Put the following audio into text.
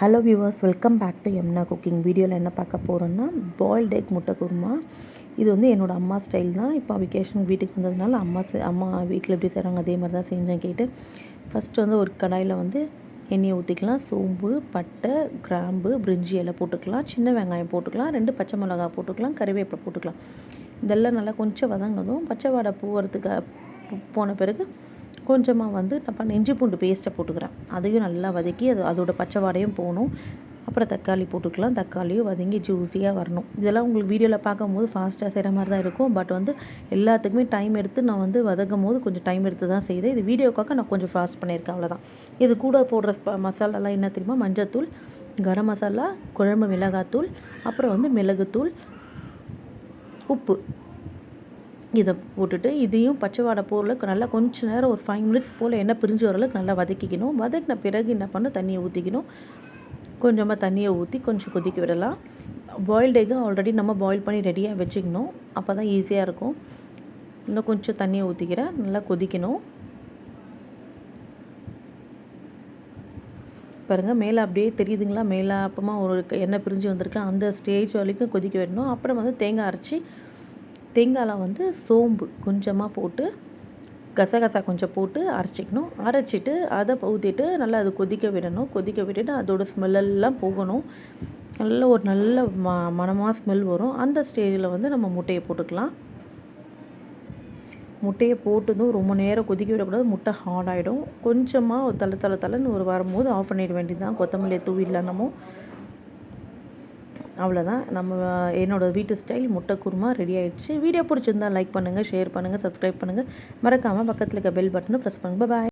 Hello viewers welcome back to எம்னா cooking வீடியோவில் என்ன பார்க்க போகிறோன்னா பாயில்ட் எக் முட்டை குருமா. இது வந்து என்னோடய அம்மா ஸ்டைல் தான். இப்போ வெக்கேஷன் வீட்டுக்கு வந்ததுனால அம்மா செ அம்மா வீட்டில் எப்படி செய்கிறாங்க அதே மாதிரி தான் செஞ்சேன் கேட்டு. ஃபஸ்ட்டு வந்து ஒரு கடாயில் வந்து எண்ணெயை ஊற்றிக்கலாம் சோம்பு பட்டை கிராம்பு பிரிஞ்சி எல்லாம் போட்டுக்கலாம். சின்ன வெங்காயம் போட்டுக்கலாம். ரெண்டு பச்சை மிளகாய் போட்டுக்கலாம். கறிவேப்பிலை போட்டுக்கலாம். இதெல்லாம் நல்லா கொஞ்சம் வதங்கினதும் பச்சை வாடை போகிறதுக்கு போன பிறகு கொஞ்சமாக வந்து நான் இஞ்சி பூண்டு பேஸ்ட்டை போட்டுக்கிறேன். அதையும் நல்லா வதக்கி அது அதோட பச்சை வாடையும் போகணும். அப்புறம் தக்காளி போட்டுக்கலாம். தக்காளியும் வதங்கி ஜூஸியாக வரணும். இதெல்லாம் உங்களுக்கு வீடியோவில் பார்க்கும்போது ஃபாஸ்ட்டாக செய்கிற மாதிரி தான் இருக்கும். பட் வந்து எல்லாத்துக்குமே டைம் எடுத்து நான் வந்து வதக்கும் போது கொஞ்சம் டைம் எடுத்து தான் செய்கிறேன் இது வீடியோக்காக நான் கொஞ்சம் ஃபாஸ்ட் பண்ணியிருக்கேன். அவ்வளோதான் இது கூட போடுற மசாலாலாம் என்ன தெரியுமா? மஞ்சத்தூள் கரம் மசாலா குழம்பு மிளகாத்தூள் அப்புறம் வந்து மிளகுத்தூள் உப்பு. இதை போட்டுட்டு இதையும் பச்சை வாடை போகிறளவுக்கு நல்லா கொஞ்சம் நேரம் ஒரு ஃபைவ் மினிட்ஸ் போல் எண்ணெய் பிரிஞ்சு வரளவுக்கு நல்லா வதக்கிக்கணும். வதக்கின பிறகு என்ன பண்ணணும்? தண்ணியை ஊற்றிக்கணும் கொஞ்சமாக தண்ணியை ஊற்றி கொஞ்சம் கொதிக்க விடலாம். பாயில்டு எக்கு ஆல்ரெடி நம்ம பாயில் பண்ணி ரெடியாக வச்சுக்கணும். அப்போ தான் ஈஸியாக இருக்கும். இன்னும் கொஞ்சம் தண்ணியை ஊற்றிக்கிறேன் நல்லா கொதிக்கணும். பாருங்கள் மேலே அப்படியே தெரியுதுங்களா? மேலே அப்பமா ஒரு எண்ணெய் பிரிஞ்சு வந்திருக்கு. அந்த ஸ்டேஜ் வரைக்கும் கொதிக்க விடணும். அப்புறம் வந்து தேங்காய் அரைச்சி தேங்காயெலாம் வந்து சோம்பு கொஞ்சமாக போட்டு கசகசா கொஞ்சம் போட்டு அரைச்சிக்கணும். அரைச்சிட்டு அதை ஊற்றிட்டு நல்லா அது கொதிக்க விடணும். கொதிக்க விட்டுட்டு அதோட ஸ்மெல்லெல்லாம் போகணும். நல்ல ஒரு நல்ல ம மனமாக ஸ்மெல் வரும். அந்த ஸ்டேஜில் வந்து நம்ம முட்டையை போட்டுக்கலாம். முட்டையை போட்டதும் ரொம்ப நேரம் கொதிக்க விடக்கூடாது. முட்டை ஹார்ட் ஆகிடும் கொஞ்சமாக தலை தலை தலைன்னு ஒரு வரும்போது ஆஃப் பண்ணிட வேண்டியது தான் கொத்தமல்லியை தூவிடலாம் நம்ம அவ்வளோதான் நம்ம என்னோடய வீட்டு ஸ்டைல் முட்டை குருமா ரெடி ஆகிடுச்சு வீடியோ பிடிச்சிருந்தா லைக் பண்ணுங்கள் ஷேர் பண்ணுங்கள் சப்ஸ்கிரைப் பண்ணுங்கள் மறக்காமல் பக்கத்தில் இருக்க பெல் பட்டனை ப்ரெஸ் பண்ணுங்கள் பாய்